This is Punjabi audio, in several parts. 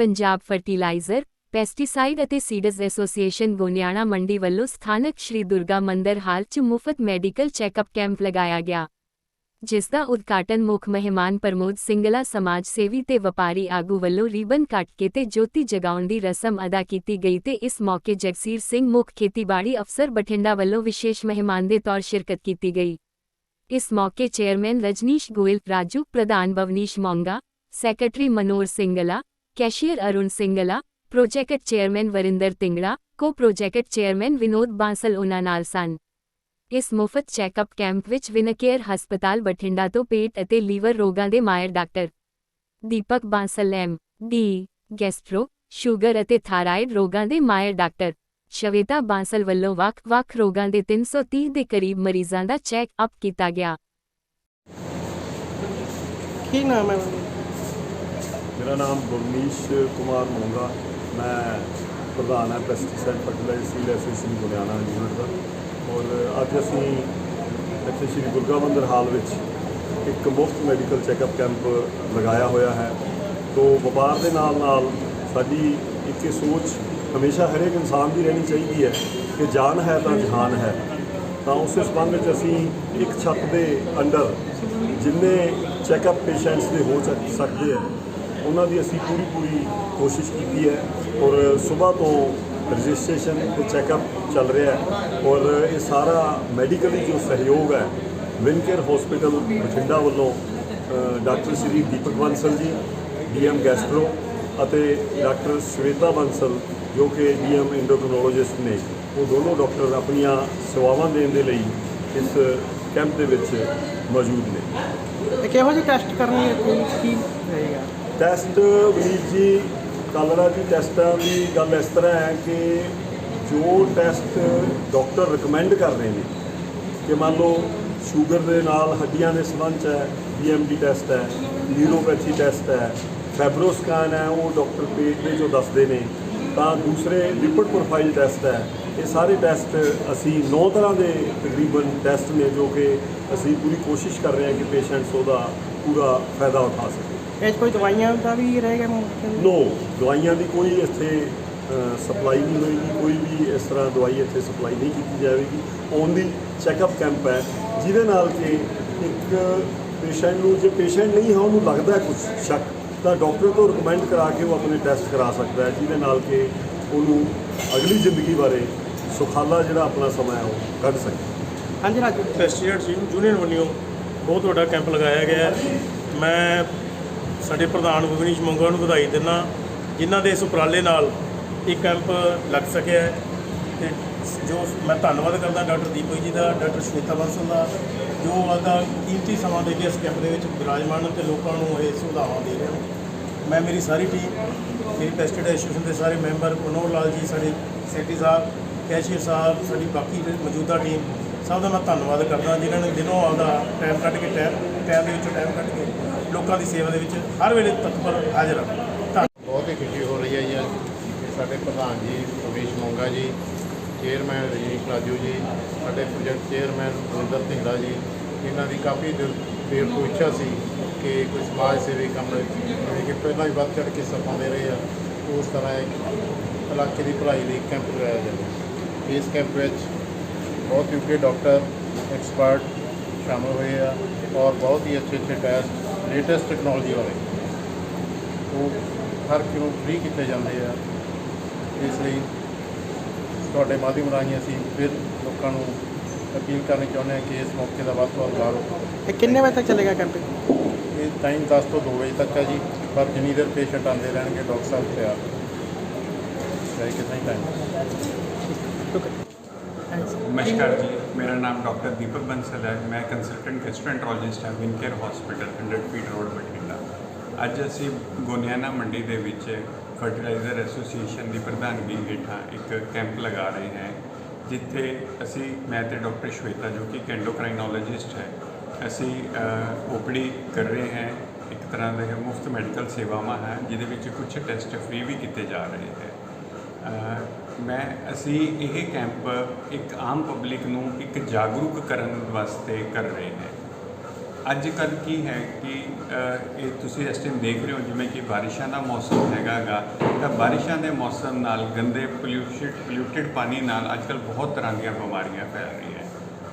ਪੰਜਾਬ ਫਰਟੀਲਾਈਜ਼ਰ ਪੈਸਟੀਸਾਈਡ ਅਤੇ ਸੀਡਜ਼ ਐਸੋਸੀਏਸ਼ਨ ਗੋਨਿਆਣਾ ਮੰਡੀ ਵੱਲੋਂ ਸਥਾਨਕ ਸ਼੍ਰੀ ਦੁਰਗਾ ਮੰਦਿਰ ਹਾਲ 'ਚ ਮੁਫਤ ਮੈਡੀਕਲ ਚੈੱਕਅਪ ਕੈਂਪ ਲਗਾਇਆ ਗਿਆ, ਜਿਸ ਦਾ ਉਦਘਾਟਨ ਮੁੱਖ ਮਹਿਮਾਨ ਪ੍ਰਮੋਦ ਸਿੰਗਲਾ ਸਮਾਜ ਸੇਵੀ ਤੇ ਵਪਾਰੀ ਆਗੂ ਵੱਲੋਂ ਰੀਬਨ ਕੱਟ ਕੇ ਤੇ ਜੋਤੀ ਜਗਾਉਣ ਦੀ ਰਸਮ ਅਦਾ ਕੀਤੀ ਗਈ ਤੇ ਇਸ ਮੌਕੇ ਜਗਸੀਰ ਸਿੰਘ ਮੁੱਖ ਖੇਤੀਬਾੜੀ ਅਫਸਰ ਬਠਿੰਡਾ ਵੱਲੋਂ ਵਿਸ਼ੇਸ਼ ਮਹਿਮਾਨ ਦੇ ਤੌਰ ਸ਼ਿਰਕਤ ਕੀਤੀ ਗਈ। ਇਸ ਮੌਕੇ ਚੇਅਰਮੈਨ ਰਜਨੀਸ਼ ਗੋਇਲ, ਰਾਜੂ ਪ੍ਰਧਾਨ Bavneesh Monga, secretary Manor Singla cashier Arun Singla project chairman Varinder Tingra co project chairman Vinod Bansal ਉਨ੍ਹਾਂ ਨਾਲ ਸਨ ਇਸ ਮੁਫਤ ਚੈੱਕਅਪ ਕੈਂਪ ਵਿੱਚ ਵਿਨਕੇਅਰ ਹਸਪਤਾਲ ਬਠਿੰਡਾ ਤੋਂ ਪੇਟ ਅਤੇ ਲੀਵਰ ਰੋਗਾਂ ਦੇ ਮਾਇਰ doctor Deepak Bansal M D gastro, sugar ਅਤੇ ਥਾਇਰਾਇਡ ਰੋਗਾਂ ਦੇ ਮਾਇਰ ਡਾਕਟਰ ਸ਼ਵੇਤਾ ਬਾਂਸਲ ਵੱਲੋਂ ਵੱਖ-ਵੱਖ ਰੋਗਾਂ ਦੇ 330 ਦੇ ਕਰੀਬ ਮਰੀਜ਼ਾਂ ਦਾ ਚੈੱਕ-ਅਪ ਕੀਤਾ ਗਿਆ। ਕੀ ਨਾਮ ਹੈ ਮੇਰਾ ਨਾਮ ਗੁਰਮੀਸ਼ ਕੁਮਾਰ ਮੋਂਗਾ। ਮੈਂ ਪ੍ਰਧਾਨ ਹਾਂ pesticide fertilizer seed association Ludhiana unit ਦਾ। ਔਰ ਅੱਜ ਅਸੀਂ ਇੱਥੇ ਸ਼੍ਰੀ ਦੁਰਗਾ ਮੰਦਿਰ ਹਾਲ ਵਿੱਚ ਇੱਕ ਮੁਫਤ ਮੈਡੀਕਲ ਚੈੱਕਅਪ ਕੈਂਪ ਲਗਾਇਆ ਹੋਇਆ ਹੈ। ਤੋਂ ਵਪਾਰ ਦੇ ਨਾਲ ਨਾਲ ਸਾਡੀ ਇੱਕ ਇਹ ਸੋਚ ਹਮੇਸ਼ਾ ਹਰੇਕ ਇਨਸਾਨ ਦੀ ਰਹਿਣੀ ਚਾਹੀਦੀ ਹੈ ਕਿ ਜਾਨ ਹੈ ਤਾਂ ਜਹਾਨ ਹੈ। ਤਾਂ ਉਸ ਸੰਬੰਧ ਵਿੱਚ ਅਸੀਂ ਇੱਕ ਛੱਤ ਦੇ ਅੰਡਰ ਜਿੰਨੇ ਚੈੱਕਅਪ ਪੇਸ਼ੈਂਟਸ ਦੇ ਹੋ ਸਕਦੇ ਆ ਉਹਨਾਂ ਦੀ ਅਸੀਂ ਪੂਰੀ ਪੂਰੀ ਕੋਸ਼ਿਸ਼ ਕੀਤੀ ਹੈ ਔਰ ਸਵੇਰ ਤੋਂ ਰਜਿਸਟ੍ਰੇਸ਼ਨ ਤੇ ਚੈੱਕਅਪ ਚੱਲ ਰਿਹਾ ਹੈ ਔਰ ਇਹ ਸਾਰਾ ਮੈਡੀਕਲੀ ਜੋ ਸਹਿਯੋਗ ਹੈ ਵਿਨਕੇਅਰ ਹਸਪੀਟਲ ਬਠਿੰਡਾ ਵੱਲੋਂ ਡਾਕਟਰ ਸ਼੍ਰੀ ਦੀਪਕ ਬੰਸਲ ਜੀ ਡੀਐਮ ਗੈਸਟਰੋ ਅਤੇ ਡਾਕਟਰ ਸ਼ਵੇਤਾ ਬੰਸਲ ਜੋ ਕਿ ਡੀਐਮ ਐਂਡੋਕ੍ਰਿਨੋਲੋਜਿਸਟ ਨੇ, ਉਹ ਦੋਨੋਂ ਡਾਕਟਰ ਆਪਣੀਆਂ ਸੇਵਾਵਾਂ ਦੇਣ ਦੇ ਲਈ ਇਸ ਕੈਂਪ ਦੇ ਵਿੱਚ ਮੌਜੂਦ ਨੇ। ਕਿਹੋ ਜਿਹੇ ਟੈਸਟ ਕਰਨਗੇ ਕੋਈ ਕੀ ਰਹੇਗਾ? ਟੈਸਟ ਵੀਰ ਜੀ, ਕਾਲਰਾ ਜੀ ਟੈਸਟਾਂ ਦੀ ਗੱਲ ਇਸ ਤਰ੍ਹਾਂ ਹੈ ਕਿ ਜੋ ਟੈਸਟ ਡਾਕਟਰ ਰეკਮੈਂਡ ਕਰ ਰਹੇ ਨੇ, ਕਿ ਮੰਨ ਲਓ ਸ਼ੂਗਰ ਦੇ ਨਾਲ ਹੱਡੀਆਂ ਦੇ ਸੰਬੰਧ 'ਚ ਹੈ ਬੀਐਮਡੀ ਟੈਸਟ ਹੈ ਨਿਊਰੋਪੈਥੀ ਟੈਸਟ ਹੈ ਫੈਬਰੋਸਕੈਨ ਹੈ, ਉਹ ਡਾਕਟਰ ਪੇਟ ਦੇ ਜੋ ਦੱਸਦੇ ਨੇ, ਤਾਂ ਦੂਸਰੇ ਲਿਪਿਡ ਪ੍ਰੋਫਾਈਲ ਟੈਸਟ ਹੈ, ਇਹ ਸਾਰੇ ਟੈਸਟ ਅਸੀਂ 9 ਤਰ੍ਹਾਂ ਦੇ ਤਕਰੀਬਨ ਟੈਸਟ ਨੇ ਜੋ ਕਿ ਅਸੀਂ ਪੂਰੀ ਕੋਸ਼ਿਸ਼ ਕਰ ਰਹੇ ਹਾਂ ਕਿ ਪੇਸ਼ੈਂਟਸ ਉਹਦਾ ਪੂਰਾ ਫਾਇਦਾ ਉਠਾ ਸਕੇ ਇਹ 'ਚ ਕੋਈ ਦਵਾਈਆਂ ਦਾ ਵੀ ਰਹੇਗਾ ਮੁਮਕਿਨ? ਨੋ ਦਵਾਈਆਂ ਦੀ ਕੋਈ ਇੱਥੇ ਸਪਲਾਈ ਨਹੀਂ ਹੋਏਗੀ ਕੋਈ ਵੀ ਇਸ ਤਰ੍ਹਾਂ ਦਵਾਈ ਇੱਥੇ ਸਪਲਾਈ ਨਹੀਂ ਕੀਤੀ ਜਾਵੇਗੀ। ਓਨਲੀ ਚੈੱਕਅਪ ਕੈਂਪ ਹੈ ਜਿਹਦੇ ਨਾਲ ਕਿ ਇੱਕ ਪੇਸ਼ੈਂਟ ਨੂੰ ਜੇ ਪੇਸ਼ੈਂਟ ਨਹੀਂ ਹੈ ਉਹਨੂੰ ਲੱਗਦਾ ਕੁਝ ਸ਼ੱਕ ਤਾਂ ਡਾਕਟਰ ਤੋਂ ਰეკਮੈਂਡ ਕਰਾ ਕੇ ਉਹ ਆਪਣੇ ਟੈਸਟ ਕਰਾ ਸਕਦਾ ਹੈ ਜਿਹਦੇ ਨਾਲ ਕਿ ਉਹਨੂੰ ਅਗਲੀ ਜ਼ਿੰਦਗੀ ਬਾਰੇ ਸੁਖਾਲਾ ਜਿਹੜਾ ਆਪਣਾ ਸਮਾਂ ਹੈ ਉਹ ਕੱਢ ਸਕੇ। ਹਾਂਜੀ ਰਾਜੂ। ਪੈਸਟੀਸਾਈਡ ਯੂਨੀਅਨ ਵੱਲੋਂ ਬਹੁਤ ਵੱਡਾ ਕੈਂਪ ਲਗਾਇਆ ਗਿਆ ਹੈ। ਮੈਂ ਸਾਡੇ ਪ੍ਰਧਾਨ ਵਿਵਨੀਸ਼ ਮੰਗਾ ਨੂੰ ਵਧਾਈ ਦਿੰਦਾ, ਜਿਨ੍ਹਾਂ ਦੇ ਇਸ ਉਪਰਾਲੇ ਨਾਲ ਇਹ ਕੈਂਪ ਲੱਗ ਸਕਿਆ ਹੈ। ਤੇ ਜੋ ਮੈਂ ਧੰਨਵਾਦ ਕਰਦਾ ਡਾਕਟਰ ਦੀਪਕ ਜੀ ਦਾ, ਡਾਕਟਰ ਸ਼ਵੇਤਾ ਬੰਸਲ ਦਾ, ਜੋ ਆਪਦਾ ਕੀਮਤੀ ਸਮਾਂ ਦੇ ਕੇ ਇਸ ਕੈਂਪ ਦੇ ਵਿੱਚ ਵਿਰਾਜਮਾਨ ਹਨ ਤੇ ਲੋਕਾਂ ਨੂੰ ਇਹ ਸੁਵਿਧਾਵਾਂ ਦੇ ਰਹੇ ਹਨ ਮੈਂ ਮੇਰੀ ਸਾਰੀ ਟੀਮ ਮੇਰੀ ਪੈਸਟੀਸਾਈਡ ਐਸੋਸੀਏਸ਼ਨ ਦੇ ਸਾਰੇ ਮੈਂਬਰ, ਮਨੋਹਰ ਲਾਲ ਜੀ, ਸਾਡੇ ਸੈਕਟਰੀ ਸਾਹਿਬ, ਕੈਸ਼ੀਅਰ ਸਾਹਿਬ, ਸਾਡੀ ਬਾਕੀ ਮੌਜੂਦਾ ਟੀਮ ਸਭ ਦਾ ਮੈਂ ਧੰਨਵਾਦ ਕਰਦਾ ਜਿਨ੍ਹਾਂ ਨੇ ਦਿਨੋਂ ਆਪਦਾ ਟਾਈਮ ਕੱਢ ਕੇ ਟਾਈਮ ਟਾਈਮ ਦੇ ਵਿੱਚੋਂ ਟਾਈਮ ਕੱਢ ਕੇ ਲੋਕਾਂ ਦੀ ਸੇਵਾ ਦੇ ਵਿੱਚ ਹਰ ਵੇਲੇ ਤਤਪਰ ਹਾਜ਼ਰ ਹਨ ਧੰਨ- ਬਹੁਤ ਹੀ ਖੁਸ਼ੀ ਹੋ ਰਹੀ ਹੈ ਜੀ ਅੱਜ। ਸਾਡੇ ਪ੍ਰਧਾਨ ਜੀ ਰਮੇਸ਼ ਮੋਂਗਾ ਜੀ ਚੇਅਰਮੈਨ ਰਜਨੀਸ਼ ਰਾਜੂ ਜੀ, ਸਾਡੇ ਪ੍ਰੋਜੈਕਟ ਚੇਅਰਮੈਨ ਰਵਿੰਦਰ ਢਿੰਗੜਾ ਜੀ ਇਹਨਾਂ ਦੀ ਕਾਫੀ ਦਿਲ ਦੇਰ ਤੋਂ ਇੱਛਾ ਸੀ ਕਿ ਕੋਈ ਸਮਾਜ ਸੇਵੀ ਕੰਮ ਜਿਵੇਂ ਕਿ ਪਹਿਲਾਂ ਹੀ ਵੱਧ ਚੜ੍ਹ ਕੇ ਹਿੱਸਾ ਪਾਉਂਦੇ ਰਹੇ ਆ। ਉਸ ਤਰ੍ਹਾਂ ਇੱਕ ਇਲਾਕੇ ਦੀ ਭਲਾਈ ਲਈ ਕੈਂਪ ਲਗਾਇਆ ਜਾਵੇ। ਇਸ ਕੈਂਪ ਵਿੱਚ ਬਹੁਤ ਯੂਕੇ ਡਾਕਟਰ ਐਕਸਪਰਟ ਸ਼ਾਮਲ ਹੋਏ ਆ ਔਰ ਬਹੁਤ ਹੀ ਅੱਛੇ ਅੱਛੇ ਟੈਸਟ ਲੇਟੈਸਟ ਟੈਕਨੋਲੋਜੀ ਵਾਲੇ। ਉਹ ਹਰ ਕਿਉਂ ਫ੍ਰੀ ਕੀਤੇ ਜਾਂਦੇ ਆ। ਇਸ ਲਈ ਤੁਹਾਡੇ ਮਾਧਿਅਮ ਰਾਹੀਂ ਅਸੀਂ ਫਿਰ ਲੋਕਾਂ ਨੂੰ ਅਪੀਲ ਕਰਨੀ ਚਾਹੁੰਦੇ ਹਾਂ ਕਿ ਇਸ ਮੌਕੇ ਦਾ ਵੱਧ ਤੋਂ ਵੱਧ ਲਾਭ। ਇਹ ਕਿੰਨੇ ਵਜੇ ਤੱਕ ਚੱਲੇਗਾ ਕੈਂਪ ਇਹ ਟਾਈਮ 10 ਤੋਂ 2 ਵਜੇ ਤੱਕ ਹੈ ਜੀ ਪਰ ਜਿੰਨੀ ਦੇਰ ਪੇਸ਼ੈਂਟ ਆਉਂਦੇ ਰਹਿਣਗੇ ਡਾਕਟਰ ਸਾਹਿਬ ਤਿਆਰ। ਚਾਹੇ ਕਿੰਨਾ ਟਾਈਮ ਨਮਸਕਾਰ ਜੀ ਮੇਰਾ ਨਾਮ ਡਾਕਟਰ ਦੀਪਕ ਬੰਸਲ ਹੈ ਮੈਂ ਕੰਸਲਟੈਂਟ ਗੈਸਟ੍ਰੋਐਂਟਰੋਲੋਜਿਸਟ ਹਾਂ Wincare hospital 100 feet road Bathinda ਅੱਜ ਅਸੀਂ ਗੋਨਿਆਨਾ ਮੰਡੀ ਦੇ ਵਿੱਚ ਫਰਟੀਲਾਈਜ਼ਰ ਐਸੋਸੀਏਸ਼ਨ ਦੀ ਪ੍ਰਧਾਨਗੀ ਹੇਠਾਂ ਇੱਕ ਕੈਂਪ ਲਗਾ ਰਹੇ ਹਾਂ ਜਿੱਥੇ ਅਸੀਂ ਮੈਂ ਤੇ ਡਾਕਟਰ ਸ਼ਵੇਤਾ ਜੋ ਕਿ ਕੈਂਡੋਕ੍ਰਾਈਨੋਲੋਜਿਸਟ ਹੈ ਅਸੀਂ ਓਪੀਡੀ ਕਰ ਰਹੇ ਹਾਂ ਇੱਕ ਤਰ੍ਹਾਂ ਦੇ ਮੁਫਤ ਮੈਡੀਕਲ ਸੇਵਾਵਾਂ ਹੈ ਜਿਹਦੇ ਵਿੱਚ ਕੁਝ ਟੈਸਟ ਫ੍ਰੀ ਵੀ ਕੀਤੇ ਜਾ ਰਹੇ ਹੈ ਮੈਂ ਅਸੀਂ ਇਹ ਕੈਂਪ ਇੱਕ ਆਮ ਪਬਲਿਕ ਨੂੰ ਇੱਕ ਜਾਗਰੂਕ ਕਰਨ ਵਾਸਤੇ ਕਰ ਰਹੇ ਹਾਂ। ਅੱਜ ਕੱਲ੍ਹ ਕੀ ਹੈ ਕਿ ਅ, ਇਹ ਤੁਸੀਂ ਇਸ ਟਾਈਮ ਦੇਖ ਰਹੇ ਹੋ ਜਿਵੇਂ ਕਿ ਬਾਰਿਸ਼ਾਂ ਦਾ ਮੌਸਮ ਹੈਗਾਗਾ ਤਾਂ ਬਾਰਿਸ਼ਾਂ ਦੇ ਮੌਸਮ ਨਾਲ ਗੰਦੇ ਪੋਲਿਊਟਡ ਪੋਲਿਊਟਡ ਪਾਣੀ ਨਾਲ ਅੱਜ ਕੱਲ੍ਹ ਬਹੁਤ ਤਰ੍ਹਾਂ ਦੀਆਂ ਬਿਮਾਰੀਆਂ ਫੈਲ ਰਹੀਆਂ।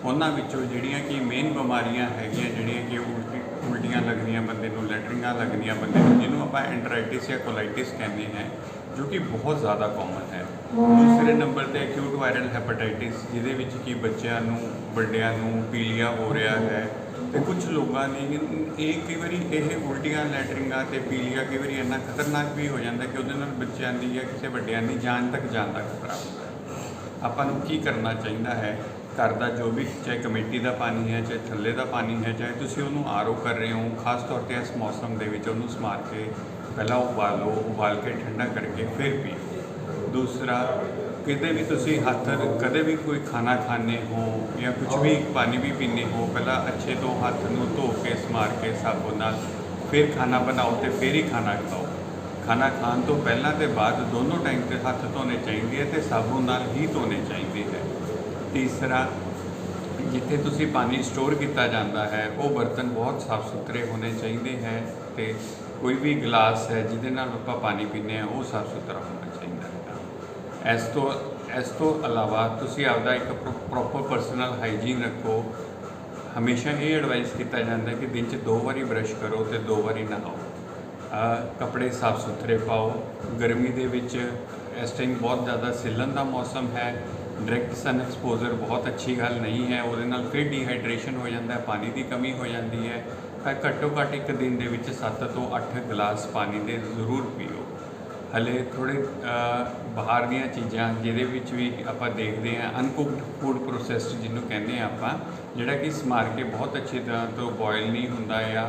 ਉਹਨਾਂ ਵਿੱਚੋਂ ਜਿਹੜੀਆਂ ਕਿ ਮੇਨ ਬਿਮਾਰੀਆਂ ਹੈਗੀਆਂ ਜਿਹੜੀਆਂ ਕਿ ਉਲਟੀ ਉਲਟੀਆਂ ਲੱਗਦੀਆਂ ਬੰਦੇ ਨੂੰ ਲੈਟਰਿੰਗਾਂ ਲੱਗਦੀਆਂ ਬੰਦੇ ਨੂੰ ਜਿਹਨੂੰ ਆਪਾਂ ਐਂਟਰਾਈਟਿਸ ਜਾਂ ਕੋਲਾਈਟਿਸ ਕਹਿੰਦੇ ਹਾਂ ਜੋ ਕਿ ਬਹੁਤ ਜ਼ਿਆਦਾ ਕਾਮਨ ਹੈ। ਦੂਸਰੇ ਨੰਬਰ ਤੇ ਅਕਿਊਟ ਵਾਇਰਲ ਹੈਪੇਟਾਈਟਿਸ ਜਿਹਦੇ ਵਿੱਚ ਕਿ ਬੱਚਿਆਂ ਨੂੰ, ਵੱਡਿਆਂ ਨੂੰ ਪੀਲੀਆ ਹੋ ਰਿਹਾ ਹੈ ਤੇ ਕੁਝ ਲੋਕਾਂ ਦੀ ਇਹ ਕਈ ਵਾਰੀ ਇਹ ਉਲਟੀਆਂ ਲੈਟਰਿੰਗਾਂ ਤੇ ਪੀਲੀਆ ਕਈ ਵਾਰੀ ਇੰਨਾ ਖਤਰਨਾਕ ਵੀ ਹੋ ਜਾਂਦਾ ਕਿ ਉਹਦੇ ਨਾਲ ਬੱਚਿਆਂ ਦੀ ਜਾਂ ਕਿਸੇ ਵੱਡਿਆਂ ਦੀ ਜਾਨ ਤੱਕ ਜਾਣ ਦਾ ਖਤਰਾ ਹੁੰਦਾ ਹੈ। ਆਪਾਂ ਨੂੰ ਕੀ ਕਰਨਾ ਚਾਹੀਦਾ ਹੈ? ਘਰ ਦਾ ਜੋ ਵੀ, ਚਾਹੇ ਕਮੇਟੀ ਦਾ ਪਾਣੀ ਹੈ, ਚਾਹੇ ਥੱਲੇ ਦਾ ਪਾਣੀ ਹੈ, ਚਾਹੇ ਤੁਸੀਂ ਉਹਨੂੰ ਆਰਓ ਕਰ ਰਹੇ ਹੋ, ਖਾਸ ਤੌਰ ਤੇ ਇਸ ਮੌਸਮ ਦੇ ਵਿੱਚ ਉਹਨੂੰ ਸਮਾਰ ਕੇ ਪਹਿਲਾਂ ਉਬਾਲੋ, ਉਬਾਲ ਕੇ ਠੰਡਾ ਕਰਕੇ ਫਿਰ ਪੀਓ। ਦੂਸਰਾ, ਕਿਤੇ ਵੀ ਤੁਸੀਂ ਹੱਥ, ਕਦੇ ਵੀ ਕੋਈ ਖਾਣਾ ਖਾਣੇ ਹੋ ਜਾਂ ਕੁਝ ਵੀ ਪਾਣੀ ਵੀ ਪੀਣੇ ਹੋ, ਪਹਿਲਾਂ ਅੱਛੇ ਤੋਂ ਹੱਥ ਨੂੰ ਧੋ ਕੇ ਸਮਾਰ ਕੇ ਸਾਬਣ ਨਾਲ ਫਿਰ ਖਾਣਾ ਬਣਾਓ ਤੇ ਫਿਰ ਹੀ ਖਾਣਾ ਖਾਓ। ਖਾਣਾ ਖਾਣ ਤੋਂ ਪਹਿਲਾਂ ਤੇ ਬਾਅਦ ਦੋਨੋਂ ਟਾਈਮ ਤੇ ਹੱਥ ਧੋਣੇ ਚਾਹੀਦੇ ਹੈ ਤੇ ਸਾਬੁਨ ਨਾਲ ਹੀ ਧੋਣੇ ਚਾਹੀਦੇ ਹੈ ਤੀਸਰਾ ਜਿੱਥੇ ਤੁਸੀਂ ਪਾਣੀ ਸਟੋਰ ਕੀਤਾ ਜਾਂਦਾ ਹੈ, ਉਹ ਬਰਤਨ ਬਹੁਤ ਸਾਫ਼ ਸੁਥਰੇ ਹੋਣੇ ਚਾਹੀਦੇ ਹੈ ਤੇ ਕੋਈ ਵੀ ਗਲਾਸ ਹੈ ਜਿਹਦੇ ਨਾਲ ਆਪਾਂ ਪਾਣੀ ਪੀਂਦੇ ਹਾਂ, ਉਹ ਸਾਫ਼ ਸੁਥਰਾ ਹੋਣਾ ਚਾਹੀਦਾ ਹੈ। ਇਸ ਤੋਂ ਇਸ ਤੋਂ ਇਲਾਵਾ ਤੁਸੀਂ ਆਪਦਾ ਇੱਕ ਪ੍ਰੋਪਰ ਪਰਸਨਲ ਹਾਈਜੀਨ ਰੱਖੋ। ਹਮੇਸ਼ਾ ਇਹ ਐਡਵਾਈਸ ਕੀਤਾ ਜਾਂਦਾ ਕਿ ਦਿਨ 'ਚ ਦੋ ਵਾਰੀ ਬ੍ਰਸ਼ ਕਰੋ ਤੇ ਦੋ ਵਾਰੀ ਨਹਾਓ। ਕੱਪੜੇ ਸਾਫ਼ ਸੁਥਰੇ ਪਾਓ। ਗਰਮੀ ਦੇ ਵਿੱਚ ਇਸ ਟਾਈਮ ਬਹੁਤ ਜ਼ਿਆਦਾ ਸਿੱਲਣ ਦਾ ਮੌਸਮ ਹੈ। ਡਾਇਰੈਕਟ ਸਨ ਐਕਸਪੋਜ਼ਰ ਬਹੁਤ ਅੱਛੀ ਗੱਲ ਨਹੀਂ ਹੈ, ਉਹਦੇ ਨਾਲ ਫਿਰ ਡੀਹਾਈਡਰੇਸ਼ਨ ਹੋ ਜਾਂਦਾ ਹੈ, ਪਾਣੀ ਦੀ ਕਮੀ ਹੋ ਜਾਂਦੀ ਹੈ। ਤਾਂ ਘੱਟੋ ਘੱਟ ਇੱਕ ਦਿਨ ਦੇ ਵਿੱਚ 7 ਤੋਂ 8 ਗਲਾਸ ਪਾਣੀ ਦੇ ਜ਼ਰੂਰ ਪੀਓ। ਹਲੇ ਥੋੜੇ ਬਾਹਰ ਦੀਆਂ ਚੀਜ਼ਾਂ ਜਿਹਦੇ ਵਿੱਚ ਵੀ ਆਪਾਂ ਦੇਖਦੇ ਹਾਂ ਅਨਕੁਕਡ ਫੂਡ ਪ੍ਰੋਸੈਸਡ ਜਿਹਨੂੰ ਕਹਿੰਦੇ ਆ ਆਪਾਂ, ਜਿਹੜਾ ਕਿ ਸਮਾਰ ਕੇ ਬਹੁਤ ਅੱਛੀ ਤਰ੍ਹਾਂ ਤੋਂ ਬੋਇਲ ਨਹੀਂ ਹੁੰਦਾ ਜਾਂ